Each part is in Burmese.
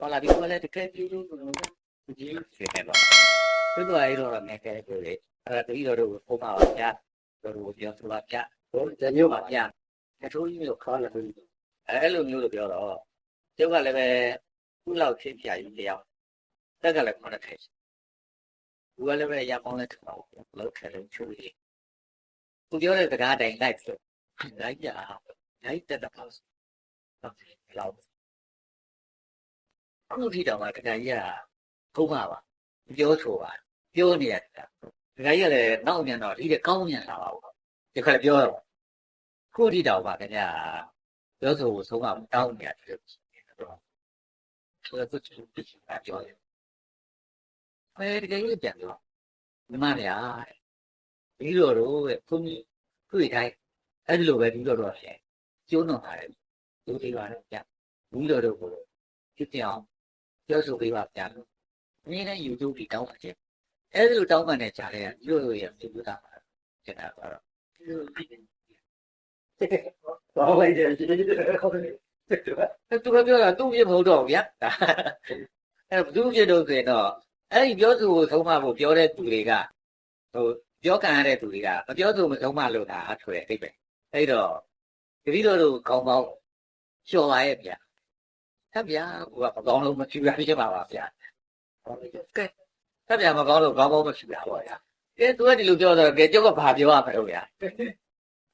ပေါ်လာပြီးတော့လည်းတကယ်ကြည့်လို့ဒီကြီးဖြစ်နေပါသူတို့အဲ့တော့ငယ်ကလေးတွေအဲ့ဒါတတိတော်တို့ပုံမှာပါဗျာတို့ပြောသူပါဗျာဟိုဇမျိုးပါဗျာအထိုးကြီးမျိုးခေါင်းနဲ့ပြီးအဲ့လိုမျိုးလို့ပြောတော့ကျုပ်ကလည်းပဲခုလောက်ဖြစ်ပြကြီးတယောက်တက်ကလည်းခေါင်းနဲ့ထဲဘူးကလည်းပဲရပေါင်းနဲ့ထောက်လောက်ခဲလို့ချူရီသူပြောတဲ့စကားတိုင်းလိုက်ဆိုလိုက်ကြလိုက်တက်တော့ဟုတ်လောက် ခုထိတော့မှတခါကြီးကခုံးပါပါပြောဆိုပါပြောနေရတယ်တခါကြီးကလည်းနောက်ပြန်တော့ဒီကကောင်းမြန်လာပါဘူးဒီခါလည်းပြောတော့ခုထိတော့ပါခင်ဗျာပြောဆိုကိုဆုံးမတောင်းနေရတယ်တော့ဆိုတော့သူသူပြောတယ်အဲတကယ်ကြီးပြန်တော့မမရပြီးတော့တော့ခုတွေ့တိုင်းအဲ့ဒီလိုပဲပြီးတော့တော့ဖြစ်ကျိုးတော့ပါတယ်သူတွေပါတယ်ဗျပြီးတော့တော့ကိုဖြစ်ပြအောင် ပြောဆိုပေးပါဗျာအင်းနဲ့ YouTube ဒီတောင်းပါခြင်းအဲ့ဒီလိုတောင်းပန်တဲ့ကြားထဲကရို့ရို့ရပြပြတာပါကျွန်တော်ကတော့ခေါင်းလိုက်တယ်ဒီလိုခေါင်းလိုက်သူကပြောတာသူ့ပြမဟုတ်တော့ဗျာအဲ့ဘသူပြတော့ဆိုရင်တော့အဲ့ဒီပြောသူကိုသုံးမဖို့ပြောတဲ့သူတွေကဟိုပြောကန်ရတဲ့သူတွေကမပြောသူမသုံးမလို့တာအထွေအိပ်ပဲအဲ့တော့တတိတော်တို့ကောင်းကောင်းလျှော်ပါရဲ့ဗျာ ဆက်ဗျာဟိုကမကောင်းလို့မဖြူရဖြစ်ပါပါဗျာကဲဆက်ဗျာမကောင်းလို့ကောင်းကောင်းမဖြူရပါဗျာကဲသူကဒီလိုပြောတော့ကဲကျုပ်ကဘာပြောရမလို့ဗျာ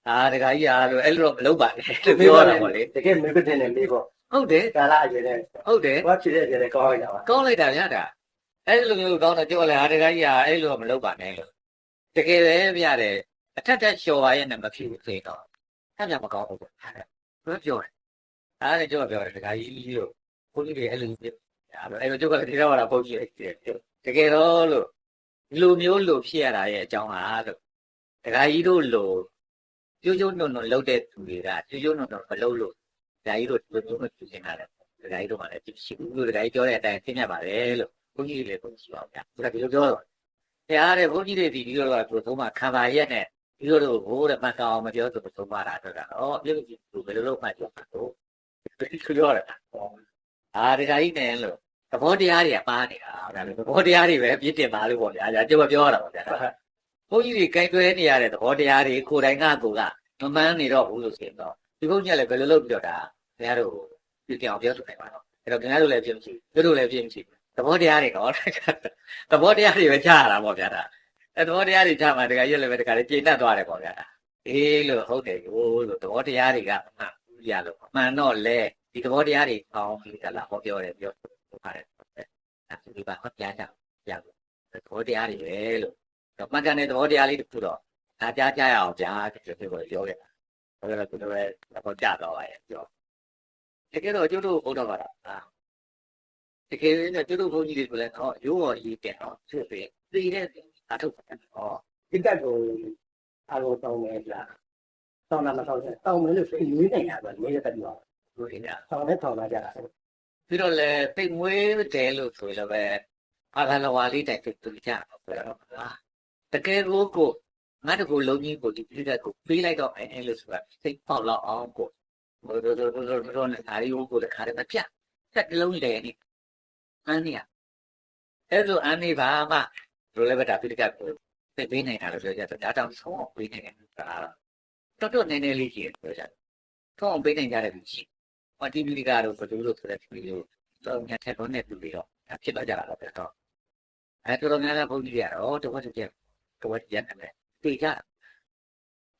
အာတခါကြီးအားလို့အဲ့လိုတော့မလုပ်ပါနဲ့လို့ပြောတာပေါ့လေတကယ်မေကတင်နေပြီပေါ့ဟုတ်တယ်ကာလာအရွယ်နဲ့ဟုတ်တယ်ဘာဖြစ်တဲ့အရွယ်နဲ့ကောင်းလိုက်တာပါကောင်းလိုက်တာဗျာဒါအဲ့လိုမျိုးကောင်းတော့ကြောက်လဲဟာတခါကြီးဟာအဲ့လိုမလုပ်ပါနဲ့လို့တကယ်ပဲဗျာတဲ့အထက်ထက်လျှော်ပါရဲ့နဲ့မဖြစ်ဘူးသိတော့အဲ့ပြမကောင်းဘူးဗျာဘယ်ပြောလဲ အဲ့ဒါကြောက်ပြောတယ်တခါကြီးလို့ဘုန်းကြီးတွေအဲ့လိုပြောအဲ့လိုကြောက်ကလည်းဒီတော့လာဘုန်းကြီးတကယ်တော့လို့ဒီလိုမျိုးလို့ဖြစ်ရတာရဲ့အကြောင်းဟာလို့တခါကြီးတို့လို့ကျိုးကျိုးနုံနုံလှုပ်တဲ့သူတွေကကျိုးကျိုးနုံနုံမလှုပ်လို့ဒါကြီးတို့ဒီလိုမျိုးမဖြစ်နေတာလေဒကာကြီးတို့မှလည်းကြည့်ရှိဘူးလို့ဒကာကြီးပြောတဲ့အတိုင်းသိမြတ်ပါတယ်လို့ဘုန်းကြီးတွေလည်းဘုန်းကြီးပါဗျာသူကဒီလိုပြောတော့တရားတဲ့ဘုန်းကြီးတွေဒီဒီလိုတော့သူသုံးမှခံပါရက်နဲ့ဒီလိုတော့ဘိုးတဲ့မှတ်ကောင်မပြောသူသုံးပါတာတော့ကတော့ပြည့်ပြည့်သူဘယ်လိုလုပ်မှပြောတာတော့ ဒီလိုပြောတယ်အာဒကာကြီးနဲ့လို့သဘောတရားတွေကပါနေတာဗျာသဘောတရားတွေပဲပြည့်တင်ပါလို့ပေါ့ဗျာဒါကျုပ်ပြောတာပေါ့ဗျာဘုန်းကြီးတွေကင်တွဲနေရတဲ့သဘောတရားတွေကိုယ်တိုင်ကကိုကမမှန်းနေတော့ဘူးလို့ဆိုရင်တော့ဒီဘုန်းကြီးကလည်းဘယ်လိုလုပ်ပြီးတော့ဒါခင်ဗျားတို့ပြတင်အောင်ပြောဆိုနိုင်ပါတော့အဲ့တော့ခင်ဗျားတို့လည်းပြင်းမရှိဘူးတို့လည်းပြင်းမရှိဘူးသဘောတရားတွေကောသဘောတရားတွေပဲကြားရတာပေါ့ဗျာဒါအဲ့သဘောတရားတွေကြားမှာတခါရွက်လည်းပဲတခါလေးကျေနပ်သွားတယ်ပေါ့ဗျာဒါအေးလို့ဟုတ်တယ်ဟိုလို့သဘောတရားတွေကမှ န်ဘူးရလို့မှန်တော့လေဒီသဘောတရားတွေအောင်းပြီးတလားဟောပြောတယ်ပြောပါတယ်အဲ့ဒီပါဟောကြားကြရလို့သဘောတရားတွေပဲလို့တော့မှန်ကန်တဲ့သဘောတရားလေးတစ်ခုတော့ဒါကြားကြရအောင်ဗျာဒီလိုပြောပြောခဲ့တာဟုတ်ကဲ့သူတို့ပဲတော့ကြတော့ပါရဲ့ပြောတကယ်တော့ကျုပ်တို့ဘုရားပါလားတကယ်လည်းကျုပ်တို့ဘုန်းကြီးတွေဆိုလဲတော့ရိုးတော်ကြီးတယ်နော်သူ့ပဲသိတဲ့အထုတ်တယ်ဟောဒီကတ်ကိုအားလုံးတောင်းမယ်လား တောင်းတာမတောင်းနဲ့တောင်းမယ်လို့ရွေးနေတာပဲနေရတဲ့ပြောဘုရားတောင်းနဲ့တောင်းလာကြတာပြီးတော့လည်းပိတ်မွေးတယ်လို့ဆိုလည်းပဲအာသာလဝါလေးတိုင်တူတူကြတော့ဟာတကယ်ကိုကိုငါတကူလုံးကြီးကိုဒီပြည့်တဲ့ကိုပေးလိုက်တော့အဲလို့ဆိုတာစိတ်ပေါက်တော့အောင်ကိုဘိုးတို့တို့တို့တို့နဲ့အားရီကိုတခါတည်းမပြတ်ဆက်တလုံးလေနေအန်းနေရအဲ့လိုအန်းနေပါမှတို့လည်းပဲဒါပြည့်တဲ့ကိုသိပေးနေတာလို့ပြောကြတယ်ဒါတောင်ဆုံးအောင်ပေးနေတယ်ဒါတော့ တော့နည်းနည်းလေးကြီးပြောကြတယ်ဆုံးအောင်ပေးနိုင်ကြတယ်လူကြီးဟောဒီလူကတော့ဘယ်လိုလုပ်ဆိုတဲ့လူမျိုးတော့ညထက်တော့နဲ့လူတွေတော့ဖြစ်တော့ကြတာတော့တော့အဲတော်တော်များများဘုန်းကြီးတွေကတော့တဝက်တစ်ပြက်တဝက်တစ်ပြက်နဲ့တေကြ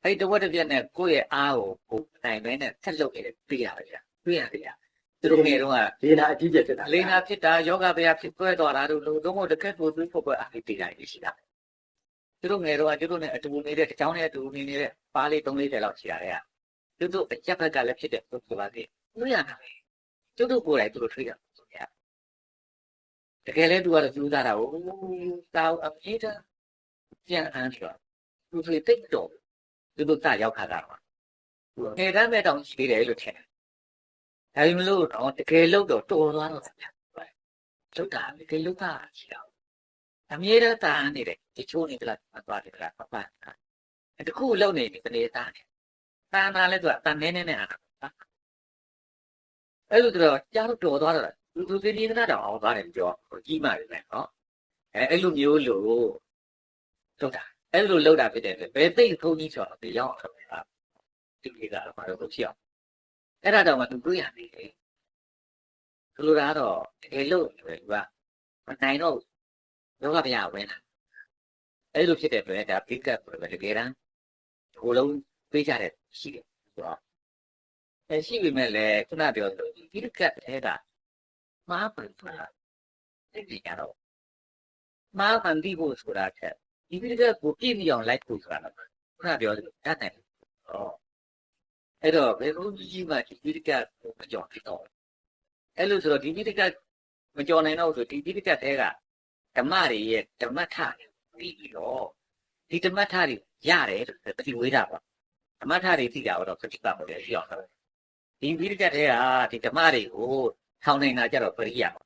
အဲ့တဝက်တစ်ပြက်နဲ့ကိုယ့်ရဲ့အားကိုကိုနိုင်မဲနဲ့ဆက်လုပ်နေတယ်ပြေးရပါဗျာပြေးရတယ်ဗျာသူတို့ငယ်တော့ကဒီနာအကြီးကျယ်ဖြစ်တာလေနာဖြစ်တာယောဂဗျာဖြစ်ပွဲတော်တာတို့လို့တော့တကက်ကိုသွေးဖို့ပွဲအားပြေးရတယ်ရှိတာ သူတို့ငယ်တော့ကသူတို့နဲ့အတူနေတဲ့တချောင်းနဲ့အတူနေနေတဲ့ပါးလေး၃၄၀လောက်ရှိရတယ်သူတို့အချက်ဘက်ကလည်းဖြစ်တဲ့ပုဂ္ဂိုလ်ပါသေးသူရတာပဲသူတို့ကိုယ်တိုင်သူတို့ထွေးရဆိုရတကယ်လဲသူကတော့သူသားတာကိုတောင်းအပြေးတာပြန်အန်းဆိုသူတွေတိတ်တော့သူတို့တရောက်ခါတာပါငယ်တမ်းပဲတောင်ရှိတယ်လို့ထင်တယ်ဒါပေမဲ့လို့တော့တကယ်လို့တော့တော်သွားတော့ဗျာလုတ်တာတကယ်လုတ်တာရှိတော့ အမြဲတမ်းတာနေတယ်ဒီချိုးနေကြလားသွားတယ်ကလားပပအဲ့တခုလုံနေဒီကနေသားနေတာနာလဲသူကတန်နေနေနေအားအဲ့လိုတော့ကြားတော့တော်သွားတော့သူသူဒီကနာတော့အောင်သွားတယ်ပြောကြီးမှတယ်နော်အဲအဲ့လိုမျိုးလို့လောက်တာအဲ့လိုလောက်တာဖြစ်တဲ့အတွက်ဘယ်သိမ့်ထုံးကြီးဆိုတော့ဒီရောက်အောင်ပါဒီလေးကတော့ဘာလို့ဖြစ်အောင်အဲ့ဒါတော့မှသူတွေးရနေတယ်သူလိုတာတော့တကယ်လို့ပဲသူကမနိုင်တော့ လောကဗျာဝင်လာအဲ့လိုဖြစ်တဲ့အတွက်ဒါ pick up ပဲတကယ်တမ်းဟိုလုံးပေးကြတယ်ရှိတယ်ဆိုတော့အဲရှိပြီမဲ့လည်းခုနပြောသလိုဒီ pick up ထဲကမားပန်ပါအဲ့ဒီကတော့မားပန်ဒီဖို့ဆိုတာထက်ဒီ pick up ကိုပြည့်ပြီးအောင်လိုက်ဖို့ဆိုတာတော့ခုနပြောသလိုတတ်တယ်ဟောအဲ့တော့ဘယ်လိုကြီးမှဒီ pick up ကိုမကြောက်ဖြစ်တော့အဲ့လိုဆိုတော့ဒီ pick up မကြော်နိုင်တော့ဆိုဒီ pick up ထဲက ဓမ္မတွေရဲ့ဓမ္မထပြီးပြီးတော့ဒီဓမ္မထတွေရတယ်လို့ပฏิဝေဒပါဓမ္မထတွေသိတာတော့ပฏิပတ်ပေါ်တယ်ရှိအောင်တော့ဒီပိဋကတ်ထဲကဒီဓမ္မတွေကိုထောင်နေတာကြတော့ပရိယပါ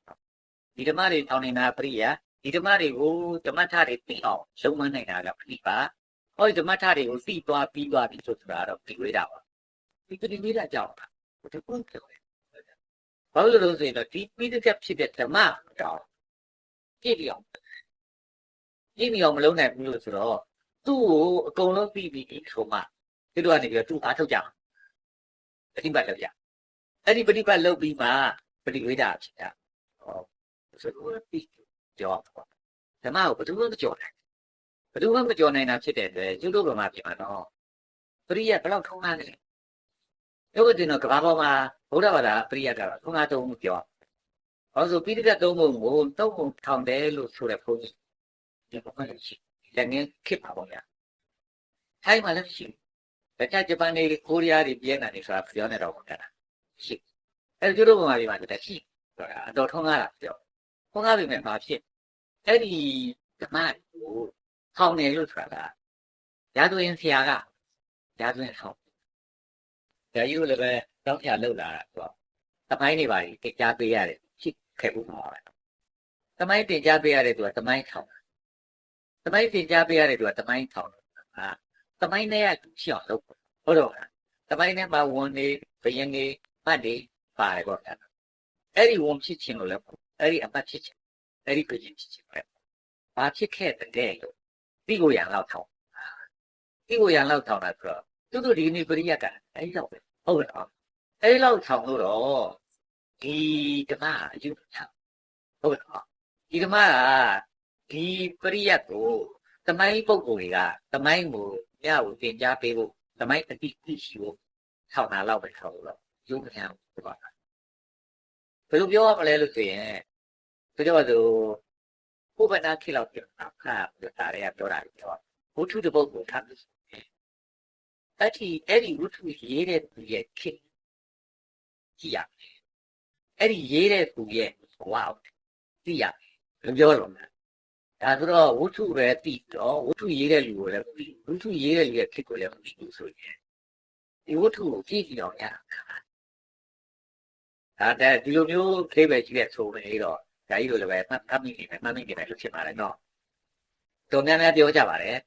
ဒီဓမ္မတွေထောင်နေတာပရိယဒီဓမ္မတွေကိုဓမ္မထတွေသိအောင်လုံမနိုင်တာကပฏิပါဟောဒီဓမ္မထတွေကိုသိသွားပြီးသွားပြီဆိုဆိုတာတော့ပฏิဝေဒပါဒီပฏิဝေဒကြောင့်ဘယ်လိုပြောလဲဘာလို့လဲဆိုရင်တော့ဒီပိဋကတ်ဖြစ်တဲ့ဓမ္မတော့ ပြည့်ပြောင်းပြည့်ပြောင်းမလုံးနိုင်ဘူးလို့ဆိုတော့သူ့ကိုအကုန်လုံးပြီးပြီးဆိုမှသူတို့ကနေပြီးတော့သူ့အားထုတ်ကြအောင်ပฏิบัติလုပ်ကြအဲ့ဒီပฏิบัติလုပ်ပြီးမှပฏิဝေဒဖြစ်တာဟောဆိုတော့ပြီးကြောပေါ့ဓမ္မကိုဘယ်သူမှမကြော်နိုင်ဘယ်သူမှမကြော်နိုင်တာဖြစ်တဲ့အတွက်ကျွတ်တို့ဗမာပြည်မှာတော့ပရိယဘယ်လောက်ထုံးကားလဲရုပ်တင်တော့ကဘာပေါ်မှာဗုဒ္ဓဘာသာပရိယကတော့ထုံးကားတုံးလို့ပြော ဟောဆိုပိဋကတ်သုံးပုံကိုသုံးပုံထောင်တယ်လို့ဆိုတဲ့ဘုန်းကြီးဒီဘက်ကရှိလက်ငင်းခစ်ပါပေါ့ဗျာထိုင်းမှာလည်းရှိတယ်တခြားဂျပန်တွေကိုရီးယားတွေပြည်နေတာနေဆိုတာပြောနေတော့ဟုတ်တာရှိအဲကျတို့ဘုံမှာဒီမှာတက်ရှိဆိုတာအတော်ထုံးကားတာပြောထုံးကားပြီမဲ့ဘာဖြစ်အဲ့ဒီဓမ္မကိုထောင်တယ်လို့ဆိုတာကရာဇဝင်ဆရာကရာဇဝင်ထောင်ဒါယူလည်းပဲတောင်းချလောက်လာတာဆိုတော့တမိုင်းတွေပါကြီးကြားပေးရတယ် ဖြစ်ခဲ့ဘူးမှာပဲတမိုင်းတင်ကြားပေးရတယ်သူကတမိုင်းထောင်တမိုင်းတင်ကြားပေးရတယ်သူကတမိုင်းထောင်ဟာတမိုင်းနဲ့ကရှောင်းလို့ဟုတ်တော့တမိုင်းနဲ့မှာဝန်နေဘယင်းနေမှတ်နေပါတယ်ပေါ့ဗျာအဲ့ဒီဝန်ဖြစ်ခြင်းလို့လည်းအဲ့ဒီအမှတ်ဖြစ်ခြင်းအဲ့ဒီဘယင်းဖြစ်ခြင်းပဲဘာဖြစ်ခဲ့တဲ့လို့ပြီးကိုရံလောက်ထောင်ပြီးကိုရံလောက်ထောင်တာဆိုတော့သူတို့ဒီနေ့ပရိယတ်ကအဲ့ဒီလောက်ပဲဟုတ်ကဲ့နော်အဲ့ဒီလောက်ထောင်လို့တော့ ဒီဓမ္မအယူထောင်ဟုတ်ကဲ့နော်ဒီဓမ္မကဒီပရိယတ်ကိုသမိုင်းပုဂ္ဂိုလ်တွေကသမိုင်းကိုညကိုသင်ကြားပေးဖို့သမိုင်းအတိအကျရှိဖို့ထောင်တာလောက်ပဲထောင်လို့တော့ရုပ်ခံပြောတာဘယ်လိုပြောရမလဲလို့ဆိုရင်ဆိုတော့ဆိုဘုဗ္ဗနာခေလောက်ပြောတာခါပြောတာတွေကပြောတာပြောဘုထုတပုတ်ကိုထားပြီးအဲ့ဒီအဲ့ဒီဝုထုရေးတဲ့သူရဲ့ခေကြည့်ရ အဲ့ဒီရေးတဲ့သူရဲ့ဝါသိရဘယ်ပြောလို့လဲဒါဆိုတော့ဝုထုပဲသိတော့ဝုထုရေးတဲ့လူကိုလည်းသိဝုထုရေးတဲ့လူရဲ့ခေကိုလည်းမသိဘူးဆိုရင်ဒီဝုထုကိုကြည့်ကြည့်တော့ရတာဒါတဲ့ဒီလိုမျိုးခေပဲကြီးတဲ့ဆိုနေတော့ဒါကြီးလိုလည်းပဲမှတ်မိနေတယ်မှတ်မိနေတယ်လို့ဖြစ်ပါတယ်နော်တော်များများပြောကြပါတယ်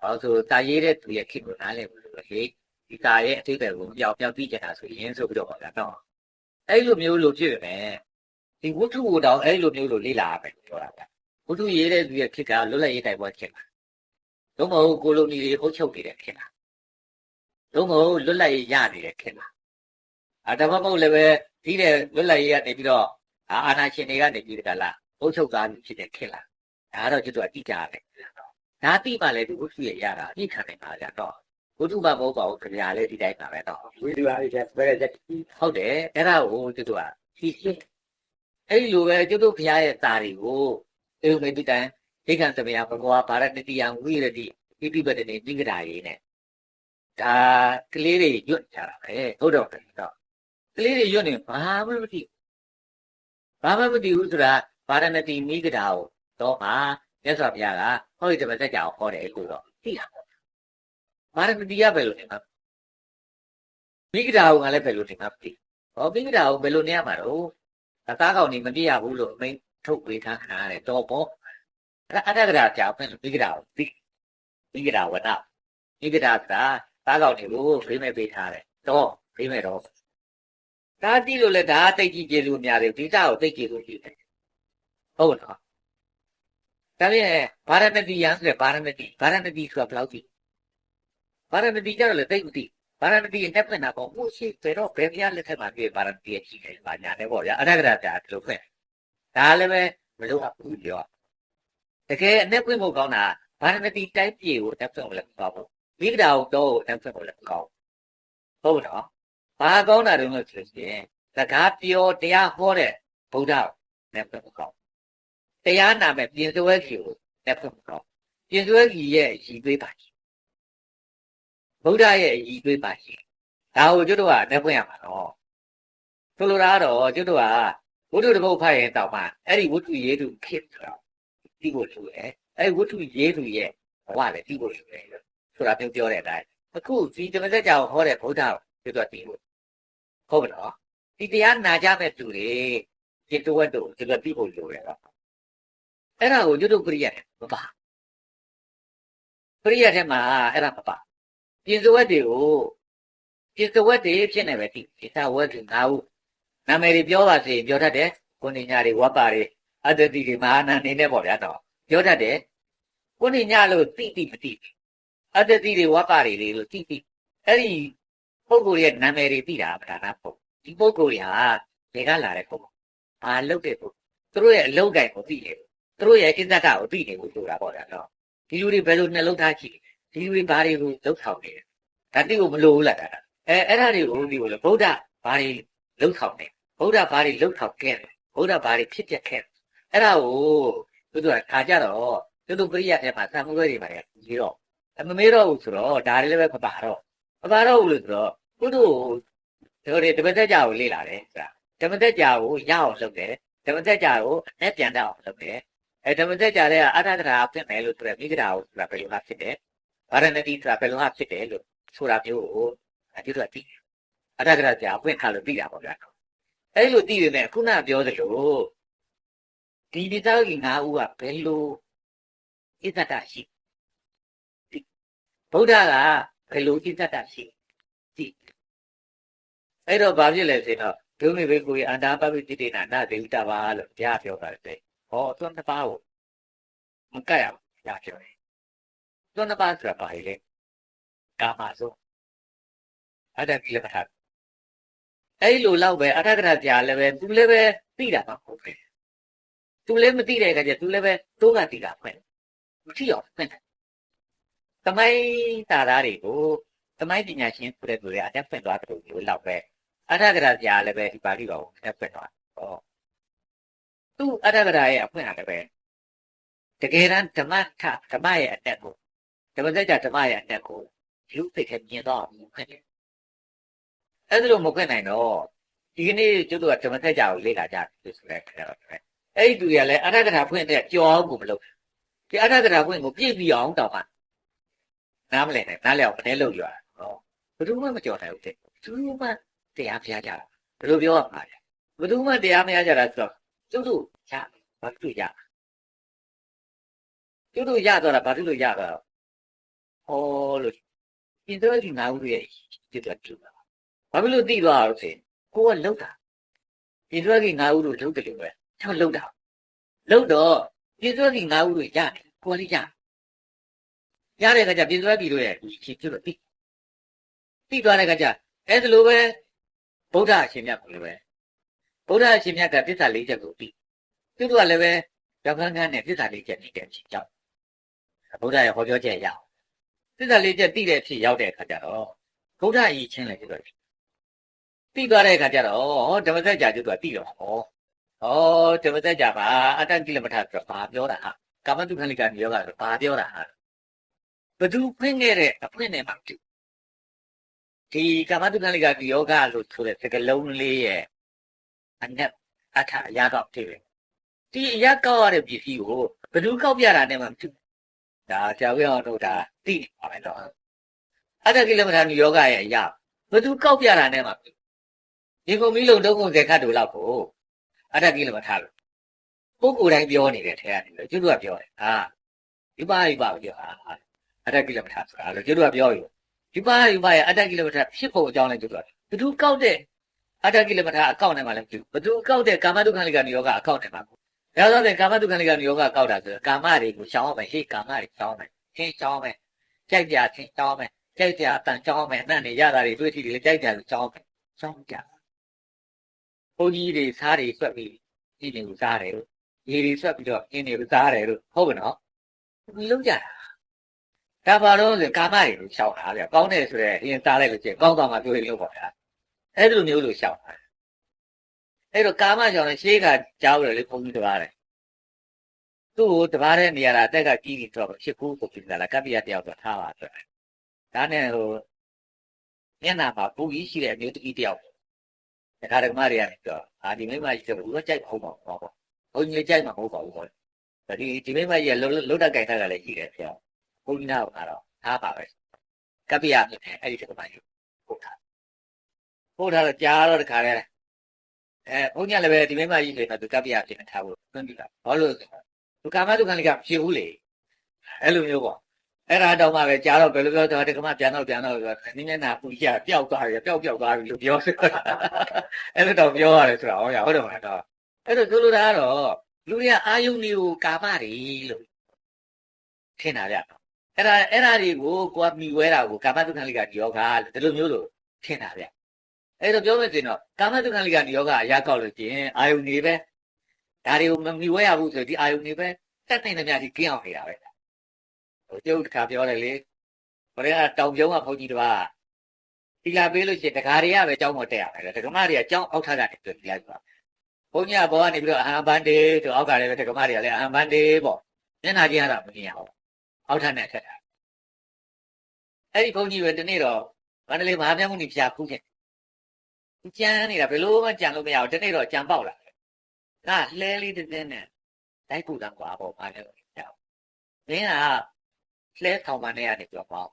ဟောဆိုတာရေးတဲ့သူရဲ့ခေကိုနားလည်ဘူးလို့ဟေးဒီတာရဲ့အသေးပဲကိုပြောင်းပြောင်းပြီးကြတာဆိုရင်ဆိုပြီးတော့ပါဗျာနော် အဲ့လိုမျိုးလို့ဖြစ်ပဲဒီဝုထုကိုတော့အဲ့လိုမျိုးလို့လေ့လာရမယ်ပြောတာဗျဝုထုရေးတဲ့သူရဲ့ခေတ်ကလွတ်လပ်ရေးတိုင်ပွဲခေတ်လားတော့မဟုတ်ကိုလိုနီတွေအုပ်ချုပ်နေတဲ့ခေတ်လားတော့မဟုတ်လွတ်လပ်ရေးရနေတဲ့ခေတ်လားအာဒါမှမဟုတ်လည်းပဲဒီတဲ့လွတ်လပ်ရေးကနေပြီးတော့အာဏာရှင်တွေကနေပြီးတကလားအုပ်ချုပ်သားဖြစ်တဲ့ခေတ်လားဒါကတော့ကျွတ်တော့အတိအကျပဲဒါတိပါလေဒီဝုထုရဲ့ရတာအတိခံနေတာကြတော့ ဝုထုမမဟုတ်ပါဘူးခင်ဗျာလေးဒီတိုင်းပါပဲတော့ဝိဒူအားဖြင့်ဘယ်ရက်ဟုတ်တယ်အဲ့ဒါကိုကျွတ်တော့ဒီရှင်းအဲ့ဒီလိုပဲကျွတ်တို့ဖရားရဲ့တာတွေကိုအေုမေတိတံဒိဋ္ဌံသမယဘဂဝါဗာရတတိယဝိရတိဣတိပတနေပိကတာရေးနဲ့ဒါကလေးတွေရွတ်ကြတာပဲဟုတ်တော့တယ်တော့ကလေးတွေရွတ်နေဘာမှမသိဘာမှမသိဘူးဆိုတာဗာရဏတိမိကတာကိုတော့မှာမြတ်စွာဘုရားကဟောဒီတပတ်သက်ကြအောင်ဟောတယ်လို့တော့သိတာ ပေါ့ဗာရဏတိကပဲလို့နေမှာမိကတာကိုငါလည်းပဲလို့နေမှာပြီဟောမိကတာကိုဘယ်လိုနေရမှာတော့အသားကောင်နေမပြည့်ရဘူးလို့အမိန်ထုတ်ပေးထားခါရတယ်တော့ပေါ့အဲ့အတ္တကရာကြောင့်ပဲမိကတာကိုသိမိကတာဝနမိကတာကသားကောင်နေကိုဖေးမဲ့ပေးထားတယ်တော့ဖေးမဲ့တော့ဒါတိလို့လဲဒါကတိတ်ကြီးကျေစုများတယ်ဒီသားကိုတိတ်ကျေစုကြည့်တယ်ဟုတ်လားဒါပြန်ဗာရဏတိယံဆိုတဲ့ဗာရဏတိဗာရဏတိဆိုတာဘယ်လောက်ကြည့် ဗာရဏတိကျတော့လေတိတ်မသိဗာရဏတိရဲ့တက်ဖွင့်တာပေါ့ဟိုရှိဘယ်တော့ဘယ်ဘုရားလက်ထက်မှာပြည့်ဗာရဏတိရဲ့ကြီးတယ်ဗာညာတယ်ပေါ့ဗျာအရဂရပြာဒီလိုဖွင့်ဒါလည်းပဲမလို့ဘူးပြောတကယ်အနဲ့ဖွင့်ဖို့ကောင်းတာဗာရဏတိတိုက်ပြေကိုတက်ဖွင့်ဖို့လည်းကောင်းဘူးမိဂဒာကိုတော့တက်ဖွင့်ဖို့လည်းကောင်းဟုတ်နော်ဘာကောင်းတာတုန်းလို့ဆိုရင်စကားပြောတရားဟောတဲ့ဗုဒ္ဓနဲ့ဖွင့်ဖို့ကောင်းတရားနာမဲ့ပြင်စွဲကြီးကိုနဲ့ဖွင့်ဖို့ကောင်းပြင်စွဲကြီးရဲ့ရည်သွေးပါကြီး ဗုဒ္ဓရဲ့ရည်သွေးပါကြီးဒါကိုကျွတ်တို့ကနဲ့ဖွင့်ရမှာတော့ဆိုလိုတာကတော့ကျွတ်တို့ကဝိတုတပုတ်ဖတ်ရင်တောက်မှအဲ့ဒီဝတ္ထုရေးသူဖြစ်တော့ဒီကိုလူရဲ့အဲ့ဝတ္ထုရေးသူရဲ့ဘဝလည်းဒီကိုလူရဲ့ဆိုတာပြောပြောတဲ့အတိုင်းအခုဒီတမသက်ကြောင်ဟောတဲ့ဗုဒ္ဓကိုကျွတ်တို့တီးဖို့ဟုတ်ကဲ့နော်ဒီတရားနာကြမဲ့သူတွေဒီတဝက်တို့ကျွတ်တီးဖို့လိုရတော့အဲ့ဒါကိုကျွတ်တို့ပြည့်ရတယ်မပါပြည့်ရတဲ့မှာအဲ့ဒါမပါ ပြင်စဝက်တွေကိုပြင်စဝက်တွေဖြစ်နေပဲတီးဒီသာဝက်တွေငါ့ဦးနာမည်တွေပြောပါစေပြောတတ်တယ်ကိုနေညာတွေဝတ်ပါတွေအတ္တတိတွေမဟာနာနေနဲ့ပေါ့ဗျာတော့ပြောတတ်တယ်ကိုနေညာလို့တိတိမတိအတ္တတိတွေဝတ်ပါတွေလေလို့တိတိအဲ့ဒီပုဂ္ဂိုလ်ရဲ့နာမည်တွေသိတာပဒါနာပုဂ္ဂိုလ်ဒီပုဂ္ဂိုလ်တွေဟာဘယ်ကလာတဲ့ပုဂ္ဂိုလ်ဘာလုပ်တဲ့ပုဂ္ဂိုလ်သူတို့ရဲ့အလုပ်ကိုင်ကိုသိတယ်သူတို့ရဲ့အစ္ဆဒကိုသိနေလို့ဆိုတာပေါ့ဗျာနော်ဒီလူတွေဘယ်လိုနှလုံးသားရှိ ဒီလူတွေဘာတွေကိုလောက်ထောင်နေတယ်ဒါတိကိုမလိုဘူးလားဒါအဲအဲ့ဒါတွေကိုဒီကိုလေဗုဒ္ဓဘာတွေလောက်ထောင်နေဗုဒ္ဓဘာတွေလောက်ထောင်ခဲ့တယ်ဗုဒ္ဓဘာတွေဖြစ်ပြခဲ့တယ်အဲ့ဒါကိုသူတို့ကခါကြတော့သူတို့ပြိယထဲမှာသံဃာတွေတွေပါတယ်ပြီးတော့မမေးတော့ဘူးဆိုတော့ဒါတွေလည်းပဲမပါတော့မပါတော့ဘူးလို့ဆိုတော့သူတို့တို့တွေတပတ်သက်ကြကိုလေ့လာတယ်ဆိုတာတပတ်သက်ကြကိုရအောင်လုပ်တယ်တပတ်သက်ကြကိုနဲ့ပြန်တတ်အောင်လုပ်တယ်အဲတပတ်သက်ကြတဲ့အထာကရာဖြစ်မယ်လို့ဆိုရမိဂရာကိုဆိုတာဘယ်လိုဟာဖြစ်တယ် ဗာရဏတိဆိုတာဘယ်လိုဟာဖြစ်တယ်လို့ဆိုတာမျိုးကိုအဲဒီတော့သိတယ်အထာကရာကြာပွင့်ခါလို့သိတာပေါ့ဗျာအဲ့လိုသိရတဲ့ခုနပြောသလိုဒီဒီသားကြီး၅ဦးကဘယ်လိုဣဇတရှိဗုဒ္ဓကဘယ်လိုဣဇတရှိသိအဲ့တော့ဘာဖြစ်လဲဆိုတော့ဒုမိဘေကိုအန္တာပပိတိတေနာနာဒေဝတပါလို့ဘုရားပြောတာလေဟောသွန်တစ်ပါးကိုမကတ်ရဘူးဘုရားပြောတယ် သွန်တစ်ပါးဆိုတာဘာလဲကာမဆုံးအဲ့ဒါကိလေသာအဲ့လိုလောက်ပဲအထက်ကရာကြာလည်းပဲသူလည်းပဲသိတာပါဟုတ်ပဲသူလည်းမသိတဲ့အခါကျသူလည်းပဲတိုးကတိတာဖွင့်မသိအောင်ဖွင့်တယ်တမိုင်းတာသားတွေကိုတမိုင်းပညာရှင်ဆိုတဲ့သူတွေအတက်ဖွင့်သွားတယ်လို့လောက်ပဲအထက်ကရာကြာလည်းပဲဒီပါဠိတော်ကိုအတက်ဖွင့်သွားဟောသူအထက်ကရာရဲ့အဖွင့်ရတယ်ပဲတကယ်တမ်းဓမ္မထဓမ္မရဲ့အတက်ကို ဓမ္မစကြာဓမ္မရဲ့အတက်ကိုလူသိခဲ့မြင်တော့ဖွင့်တယ်အဲ့ဒါလို့မခွင့်နိုင်တော့ဒီကနေ့ကျုပ်တို့ကဓမ္မသက်ကြာကိုလေ့လာကြတယ်ဆိုတဲ့ခါတော့အဲ့ဒီသူတွေကလည်းအထက်ကရာဖွင့်တဲ့ကြောအောင်ကိုမလုပ်ဒီအထက်ကရာဖွင့်ကိုပြည့်ပြီးအောင်တောင်းပါနားမလဲနဲ့နားလဲအောင်မနေလို့ရတာဟောဘယ်သူမှမကြော်နိုင်ဘူးတဲ့သူမှတရားဖျားကြတာဘယ်လိုပြောရမှာလဲဘယ်သူမှတရားမရကြတာဆိုတော့ကျုပ်တို့ရဘာလို့ရကျုပ်တို့ရတော့တာဘာလို့ရတော့ ဟောလို့ပြင်တော့ဒီငါးဦးရဲ့ဒီတော့တူတာဘာဖြစ်လို့သိသွားတာလို့ဆိုရင်ကိုကလှုပ်တာပြင်တော့ဒီငါးဦးတို့လှုပ်တယ်လို့ပဲကျွန်တော်လှုပ်တာလှုပ်တော့ပြင်တော့ဒီငါးဦးတို့ရတယ်ကိုကလေးရရတဲ့အခါကျပြင်တော့ဒီတို့ရဲ့ဖြစ်ဖြစ်လို့သိသိသွားတဲ့အခါကျအဲ့ဒါလိုပဲဗုဒ္ဓအရှင်မြတ်ကိုလည်းပဲဗုဒ္ဓအရှင်မြတ်ကသစ္စာလေးချက်ကိုသိသူတို့ကလည်းပဲရောက်ခန်းခန်းနဲ့သစ္စာလေးချက်နေတဲ့အချိန်ကြောင့်ဗုဒ္ဓရဲ့ဟောပြောချက်ရအောင် သစ္စာလေးချက်သိတဲ့အဖြစ်ရောက်တဲ့အခါကျတော့ဗုဒ္ဓအရေးချင်းလည်းဖြစ်တော့သိသွားတဲ့အခါကျတော့ဟောဓမ္မစကြာကျွတ်ကသိတော့ဟောဟောဓမ္မစကြာပါအတ္တကိလမထဆိုတော့ဘာပြောတာဟာကာမတုခဏိကမြေယောဂဆိုဘာပြောတာဟာဘသူဖွင့်ခဲ့တဲ့အဖွင့်နဲ့မှတူဒီကာမတုခဏိကမြေယောဂလို့ဆိုတဲ့စကလုံးလေးရဲ့အနက်အထအရာကောက်တယ်ဒီအရာကောက်ရတဲ့ပစ္စည်းကိုဘသူကောက်ပြတာနဲ့မှမတူ ဒါကြောက်ရအောင်တို့ဒါသိနေပါမယ်တော့အတ္တကိလမထမြေယောဂရဲ့အရာဘသူကောက်ပြတာနဲ့မှဒီကုံမီးလုံးတုံးကုန်တဲ့ခတ်တူလောက်ကိုအတ္တကိလမထလို့ပုဂ္ဂိုလ်တိုင်းပြောနေတဲ့ထဲကနေလို့ကျွတ်တို့ကပြောတယ်ဟာဒီပါဒီပါပြောဟာအတ္တကိလမထဆိုတာလို့ကျွတ်တို့ကပြောယူဒီပါဒီပါရဲ့အတ္တကိလမထဖြစ်ဖို့အကြောင်းလဲကျွတ်တို့ကဘသူကောက်တဲ့အတ္တကိလမထာအကောင့်ထဲမှာလည်းပြုဘသူအကောက်တဲ့ကာမတုခန္ဓိကနိယောကအကောင့်ထဲမှာ ဒါဆိုတဲ့ကာမတုခန္ဓိကနိယောကအကောက်တာဆိုကာမတွေကိုရှောင်းအောင်ပဲဟေးကာမတွေရှောင်းအောင်ပဲခင်းရှောင်းအောင်ပဲကြိုက်ကြခင်းရှောင်းအောင်ပဲကြိုက်ကြအတန်ရှောင်းအောင်ပဲအတန်တွေရတာတွေတွေ့ထိတွေကြိုက်ကြရှောင်းအောင်ပဲရှောင်းကြဘုန်းကြီးတွေစားတွေဆွက်ပြီးဒီနေကိုစားတယ်လို့ရေတွေဆွက်ပြီးတော့အင်းတွေကိုစားတယ်လို့ဟုတ်ကဲ့နော်ဒီလုံးကြတာဒါပါတော့ဆိုကာမတွေကိုရှောင်းတာဗျကောင်းတယ်ဆိုတော့အရင်စားလိုက်လို့ချင်းကောင်းသွားမှပြောရင်လို့ပေါ့ဗျာအဲ့လိုမျိုးလို့ရှောင်းတာ အဲ့တော့ကာမကြောင့်ရှေးကကြောက်တယ်လေဘုန်းကြီးတပါးတယ်သူ့ကိုတပါးတဲ့နေရာတာအသက်ကကြီးပြီးတော့ဖြစ်ကူကိုပြင်လာလားကပ္ပိယတယောက်တော့ထားပါဆိုဒါနဲ့ဟိုမျက်နှာမှာပူကြီးရှိတဲ့အမျိုးတကြီးတယောက်တခါတကမတွေကနေပြောအာဒီမိမကြီးကဘူးတော့ကြိုက်ဖို့ပေါ့ပေါ့ဘုန်းကြီးကြိုက်မှာမဟုတ်ပါဘူးပေါ့ဒီဒီမိမကြီးကလှုပ်တတ်ကြိုက်တာကလည်းရှိတယ်ပြောဘုန်းကြီးနာကတော့ထားပါပဲကပ္ပိယဖြစ်တယ်အဲ့ဒီတကမကြီးဟုတ်တာဟုတ်တာတော့ကြားတော့တခါလဲ အဲဘုန်းကြီးလည်းပဲဒီမိမကြီးတွေကသူကပ္ပိယဖြစ်နေထားဖို့သွင်းပြတာဘာလို့သူကာမတုခံလေးကဖြစ်ဘူးလေအဲ့လိုမျိုးပေါ့အဲ့ဒါတော့မှပဲကြားတော့ဘယ်လိုပြောတော့တကမပြန်တော့ပြန်တော့ပြောနင်းမျက်နှာပူကြီးကပျောက်သွားပြီပျောက်ပျောက်သွားပြီလို့ပြောအဲ့လိုတော့ပြောရတယ်ဆိုတာဟုတ်ရဟုတ်တယ်မလားတော့အဲ့တော့ဆိုလိုတာကတော့လူတွေကအာယုန်တွေကိုကာမတွေလို့ထင်တာဗျအဲ့ဒါအဲ့ဒါတွေကိုကိုကမိဝဲတာကိုကာမတုခံလေးကယောဂလို့ဒီလိုမျိုးလို့ထင်တာဗျ အဲ့တော့ပြောမယ်ဆိုရင်တော့ကာမတုခံလေးကယောဂအရာကောက်လို့ကျင်အာယုန်တွေပဲဒါတွေကိုမမိဝဲရဘူးဆိုဒီအာယုန်တွေပဲတက်နိုင်တဲ့များဒီကင်းအောင်နေတာပဲဟိုကျုပ်တခါပြောတယ်လေဘယ်ကတောင်ပြုံးကဘုန်းကြီးတပါးဒီလာပေးလို့ရှိရင်တခါတွေကပဲကြောင်းမတက်ရမယ်တက္ကမတွေကကြောင်းအောက်ထပ်ကနေတွေ့ပြလိုက်ပါဘုန်းကြီးကဘောကနေပြီးတော့အဟံဘန်ဒေဆိုအောက်ကလည်းပဲတက္ကမတွေကလည်းအဟံဘန်ဒေပေါ့မျက်နှာချင်းရတာမမြင်အောင်အောက်ထပ်နဲ့ထက်တာအဲ့ဒီဘုန်းကြီးပဲဒီနေ့တော့မန္တလေးမဟာမြတ်မုနိဖျားခုခဲ့ ကြမ်းနေတာဘယ်လိုမှကြံလို့မရဘူးဒီနေ့တော့ကြံပေါက်လာတယ်ကလှဲလေးတစ်တင်းနဲ့တိုက်ကူတန်းကွာပေါ့ဘာလဲကြောက်မင်းကလှဲထောင်မနဲ့ရတယ်ပြောပေါ့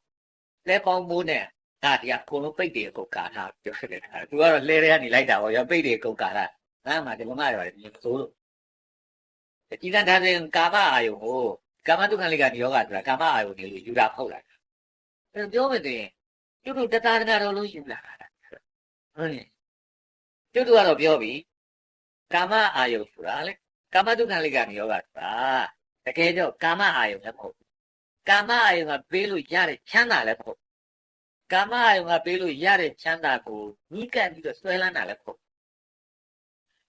လှဲပေါင်းမိုးနဲ့ဒါဒီကအကုန်လုံးပိတ်တွေအကုန်ကာထားပြောခဲ့တာသူကတော့လှဲတွေကနေလိုက်တာပေါ့ရပိတ်တွေအကုန်ကာထားငါမှဒီမမရောတယ်မြင်စိုးလို့ဒီတန်ထားတဲ့ကာမအာယုကိုကာမတုခံလေးကနေယောဂဆိုတာကာမအာယုနေလို့ယူတာဖောက်လာတာအဲပြောမယ်တင်ကျွတ်တို့တတတနာတော်လုံးယူလာတာဟုတ်ရင်ကျွ တ်တို့ကတော့ပြောပြီကာမအာယုဆိုတာလေကာမတုခံလေးကနေယောဂဆိုတာတကယ်တော့ကာမအာယုလည်းမဟုတ်ကာမအာယုကပေးလို့ရတဲ့ချမ်းသာလည်းမဟုတ်ကာမအာယုကပေးလို့ရတဲ့ချမ်းသာကိုညီးကပ်ပြီးတော့ဆွဲလန်းတာလည်းမဟုတ်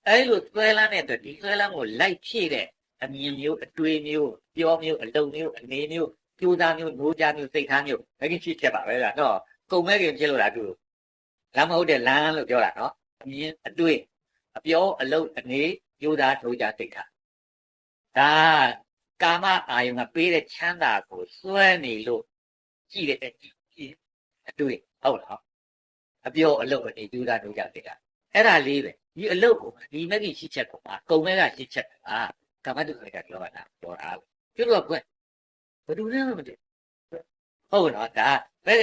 အဲလိုဆွဲလန်းတဲ့အတွက်ဒီဆွဲလန်းကိုလိုက်ဖြည့်တဲ့အမြင်မျိုးအတွေးမျိုးပြောမျိုးအလုံမျိုးအနေမျိုးကြိုးစားမျိုး노ကြမျိုးစိတ်ထားမျိုးမကင်းဖြစ်ချက်ပါပဲလားနော်ကုံမဲ့ခင်ဖြစ်လို့လားသူလမ်းမဟုတ်တဲ့လမ်းလို့ပြောတာနော် အမြင်အတွေးအပြောအလုံအနေကြိုးစား노ကြစိတ်ထားဒါကာမအာယုံကပေးတဲ့ချမ်းသာကိုစွဲနေလို့ကြည့်တဲ့အတွေ့ဟုတ်လားအပြောအလုပ်အနေကြိုးစားလုပ်ကြတဲ့အဲ့ဒါလေးပဲဒီအလုပ်ကိုဒီမဂ္ဂင်ရှိချက်ကိုပါကုံမဲ့ကရှိချက်ပါကာမတုခကပြောတာပြောတာကျွတ်တော့ကွဘယ်သူလဲမသိဟုတ်နော်ဒါဘယ်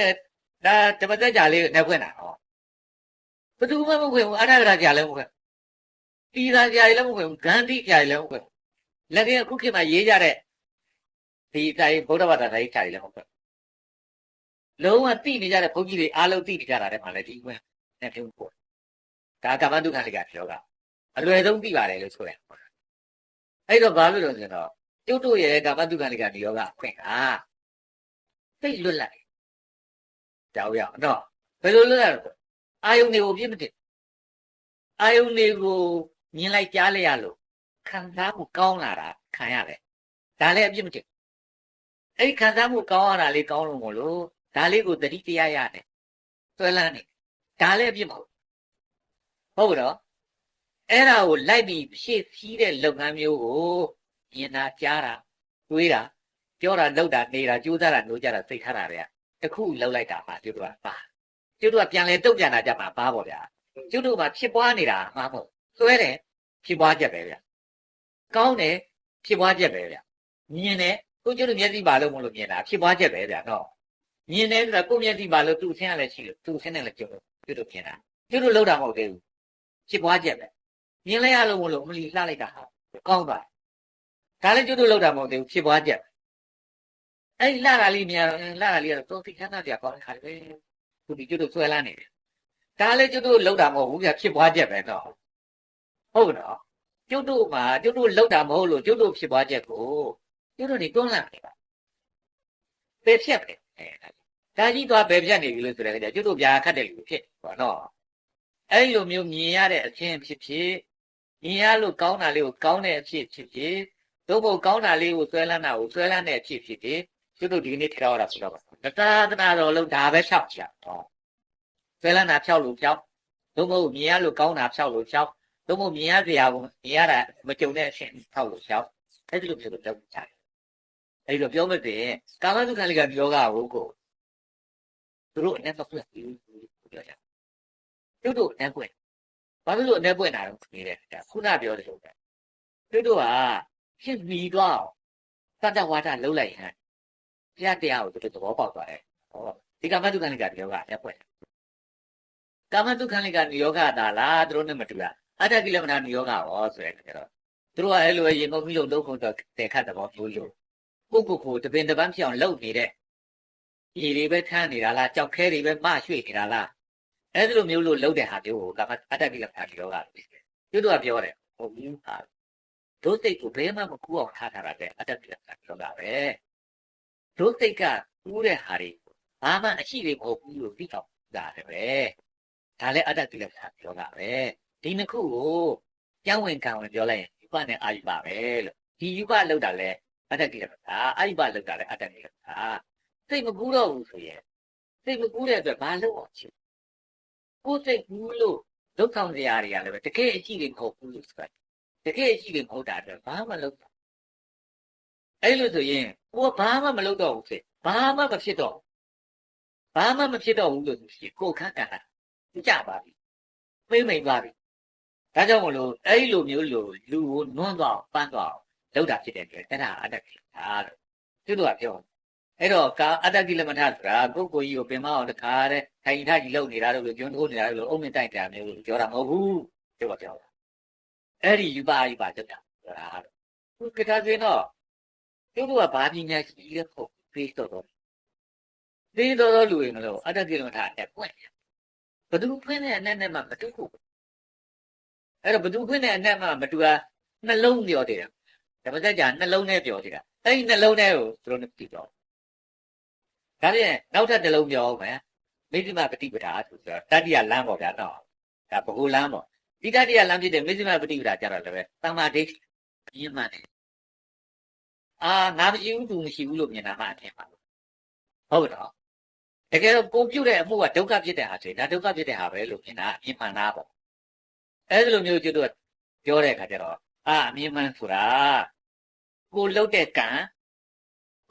ဒါတပတ်သက်ကြလေးနဲ့ဖွင့်တာဟော ဘယ်သူမှမဖွင့်ဘူးအထာကကြာလည်းမဖွင့်တီသာကြာလည်းမဖွင့်ဘူးဂန္ဓိကြာလည်းမဖွင့်လက်ကအခုခေတ်မှာရေးကြတဲ့ဒီတိုင်းဗုဒ္ဓဘာသာတိုင်းကြာလည်းမဖွင့်လုံးဝတိနေကြတဲ့ဘုန်းကြီးတွေအားလုံးတိနေကြတာတဲ့မှာလည်းဒီကွန်းနဲ့ပြုံးပို့ဒါကမ္မဒုက္ခလိကပြောကအလွယ်ဆုံးသိပါတယ်လို့ဆိုရအဲ့တော့ဘာလို့လဲဆိုတော့ကျုပ်တို့ရဲ့ကမ္မဒုက္ခလိကဒီယောဂအခွင့်ဟာသိလွတ်လိုက်ကြောက်ရအောင်နော်ဘယ်လိုလွတ်ရလဲ အာယုန်တွေကိုပြည့်မတင်အာယုန်တွေကိုမြင်လိုက်ကြားလိုက်ရလို့ခံစားမှုကောင်းလာတာခံရတယ်ဒါလည်းအပြစ်မတင်အဲ့ဒီခံစားမှုကောင်းရတာလေးကောင်းလို့မလို့ဒါလေးကိုတတိတရားရတယ်သွဲလန်းနေဒါလည်းအပြစ်မဟုတ်ဟုတ်တော့အဲ့ဒါကိုလိုက်ပြီးဖြည့်ဆည်းတဲ့လုပ်ငန်းမျိုးကိုမြင်တာကြားတာတွေးတာပြောတာလုပ်တာနေတာကြိုးစားတာလုပ်ကြတာသိထားတာတွေကတခုလောက်လိုက်တာမှကျွတ်တို့ ကပါကျွတ်တို့ကပြန်လဲတုတ်ပြန်လာကြမှာပါပေါ့ဗျာကျွတ်တို့ကဖြစ်ပွားနေတာမှာမဟုတ်သွဲတယ်ဖြစ်ပွားချက်ပဲဗျာကောင်းတယ်ဖြစ်ပွားချက်ပဲဗျာမြင်တယ်ကိုကျွတ်တို့မျက်စိပါလို့မလို့မြင်တာဖြစ်ပွားချက်ပဲဗျာနော်မြင်တယ်ဆိုတာကိုမျက်စိပါလို့သူ့ဆင်းရလဲရှိလို့သူ့ဆင်းတယ်လည်းကျွတ်တို့ကျွတ်တို့မြင်တာကျွတ်တို့လောက်တာမဟုတ်သေးဘူးဖြစ်ပွားချက်ပဲမြင်လိုက်ရလို့မလို့မလီလှလိုက်တာဟာကောင်းသွားဒါလည်းကျွတ်တို့လောက်တာမဟုတ်သေးဘူးဖြစ်ပွားချက်အဲ့လှတာလေးမြင်လှတာလေးကတော့တော်တိခန်းသားပြကောင်းတဲ့ခါလေးပဲ သူဒီကျွတ်တို့ဆွဲလန်းနေတယ်ဒါလည်းကျွတ်တို့လောက်တာမဟုတ်ဘူးဗျဖြစ်ပွားချက်ပဲတော့ဟုတ်နော်ကျွတ်တို့မှာကျွတ်တို့လောက်တာမဟုတ်လို့ကျွတ်တို့ဖြစ်ပွားချက်ကိုကျွတ်တို့နေတွန်းလှန်နေပါပယ်ဖြတ်ပဲအဲဒါကြီးသွားပယ်ဖြတ်နေပြီလို့ဆိုတဲ့အခါကျကျွတ်တို့ပြာခတ်တယ်လို့ဖြစ်ပါတော့အဲ့လိုမျိုးမြင်ရတဲ့အချင်းဖြစ်ဖြစ်မြင်ရလို့ကောင်းတာလေးကိုကောင်းတဲ့အဖြစ်ဖြစ်ဖြစ်သို့မဟုတ်ကောင်းတာလေးကိုဆွဲလန်းတာကိုဆွဲလန်းတဲ့အဖြစ်ဖြစ်ဖြစ်ကျွတ်တို့ဒီနေ့ထည့်တော့တာဆိုတော့ တတာတနာတော်လုံးဒါပဲဖြောက်ချတော့ဆွဲလန်းတာဖြောက်လို့ဖြောက်သို့မဟုတ်မြင်ရလို့ကောင်းတာဖြောက်လို့ဖြောက်သို့မဟုတ်မြင်ရစရာကိုမြင်ရတာမကြုံတဲ့အဖြစ်ဖြောက်လို့ဖြောက်အဲ့ဒီလိုဖြစ်လို့တောက်ချတယ်အဲ့ဒီတော့ပြောမဲ့တဲ့ကာမတုခန္ဓိကယောဂကိုကိုသူတို့အနေနဲ့ဖွင့်ပြီးပြောကြသူတို့အနေပွင့်ဘာလို့အနေပွင့်တာလဲနေတယ်ခုနပြောတယ်လို့ပဲသူတို့ကဖြစ်ပြီးတော့တတဝါဒလုံးလိုက်ဟန် တရားတရားကိုသူတို့သဘောပေါက်သွားတယ်ဟောဒီကာမတုခန္ဓိကယောဂအနေပွင့်ကာမတုခန္ဓိကယောဂတာလားသူတို့နဲ့မတူလားအတ္တကိလမဏယောဂရောဆိုတဲ့အခါကျတော့သူတို့ကအဲ့လိုရေငုံပြီးလို့လုံးခုတော့တေခတ်သဘောမျိုးလို့ကိုကိုကိုတပင်တပန်းဖြစ်အောင်လုပ်နေတဲ့ရေတွေပဲထမ်းနေတာလားကြောက်ခဲတွေပဲမရွှေ့နေတာလားအဲ့ဒီလိုမျိုးလို့လုပ်တဲ့ဟာမျိုးကိုကာမအတ္တကိလမဏယောဂလို့သူတို့ကပြောတယ်ဟုတ်ဘူးဟာတို့စိတ်ကိုဘယ်မှမကူအောင်ထားထားတာတဲ့အတ္တကိလမဏယောဂပဲ တို့စိတ်ကကူးတဲ့ဟာတွေဘာမှအရှိတွေမဟုတ်ဘူးလို့သိတော့တာတယ်ပဲဒါလည်းအတ္တကိလမဏယောဂပဲဒီနှစ်ခုကိုကျောင်းဝင်ကံဝင်ပြောလိုက်ရင်ယူပနဲ့အာယူပပဲလို့ဒီယူပလောက်တာလဲအတ္တကိလမဏအာယူပလောက်တာလဲအတ္တကိလမဏစိတ်မကူးတော့ဘူးဆိုရင်စိတ်မကူးတဲ့အတွက်ဘာလို့အောင်ချင်ကိုယ်စိတ်ကူးလို့ဒုက္ခစရာတွေကလည်းပဲတကယ်အကြည့်တွေမဟုတ်ဘူးလို့ဆိုတာတကယ်အကြည့်တွေမဟုတ်တာအတွက်ဘာမှလုပ်တော့ အဲ့လိုဆိုရင်ကိုကဘာမှမလုပ်တော့ဘူးဖြစ်ဘာမှမဖြစ်တော့ဘာမှမဖြစ်တော့ဘူးလို့ဆိုရင်ကိုယ်ခန့်ကံတာကြပါပြီပြိမ့်မိန်သွားပြီဒါကြောင့်မလို့အဲ့လိုမျိုးလို့လူကိုနွမ်းသွားအောင်ပန်းသွားအောင်လုပ်တာဖြစ်တဲ့အတွက်အဲ့ဒါအတ္တကိလမထာလို့သူတို့ကပြောအဲ့တော့ကာအတ္တကိလမထဆိုတာကိုယ့်ကိုယ်ကြီးကိုပင်မအောင်တခါတဲ့ထိုင်ထကြီးလုပ်နေတာလို့ကျွန်းထိုးနေတာလို့အုံမြင့်တိုက်တာမျိုးလို့ပြောတာမဟုတ်ဘူးပြောပါပြောတာအဲ့ဒီယူပါယူပါတက်တာပြောတာသူကတာစင်းတော့ သူတို့ကဘာပညာရှိလဲဟုတ်ဖေးတော့တော့ဖေးတော့လူရင်လို့အတ္တကိလမထအဲ့ပွင့်ဘသူဖွင့်တဲ့အနဲ့နဲ့မှမတူဘူးအဲ့တော့ဘသူဖွင့်တဲ့အနဲ့မှမတူတာနှလုံးပြောတယ်ဒါပေမဲ့ကြာနှလုံးနဲ့ပြောတယ်အဲ့ဒီနှလုံးနဲ့ကိုသူတို့နဲ့ပြီးတော့ဒါပြန်နောက်ထပ်တစ်လုံးပြောအောင်မယ်မိသိမပฏิပဒါဆိုတော့တတိယလမ်းပေါ့ဗျာတော့ဒါဘ ഹു လမ်းပေါ့ဒီတတိယလမ်းဖြစ်တဲ့မိသိမပฏิပဒါကြတော့လည်းပဲတမ္မာဒိဋ္ဌိပြင်းမှန်တယ် အာငါမရှိဘူးသူမရှိဘူးလို့မြင်တာမှအထင်ပါဟုတ်ကဲ့တော့တကယ်တော့ကိုပြုတ်တဲ့အမှုကဒုက္ခဖြစ်တဲ့ဟာဆိုရင်ဒါဒုက္ခဖြစ်တဲ့ဟာပဲလို့မြင်တာအမြင်မှန်တာပေါ့အဲ့ဒီလိုမျိုးကျွတ်တော့ပြောတဲ့အခါကျတော့အာအမြင်မှန်ဆိုတာကိုလှုပ်တဲ့ကံ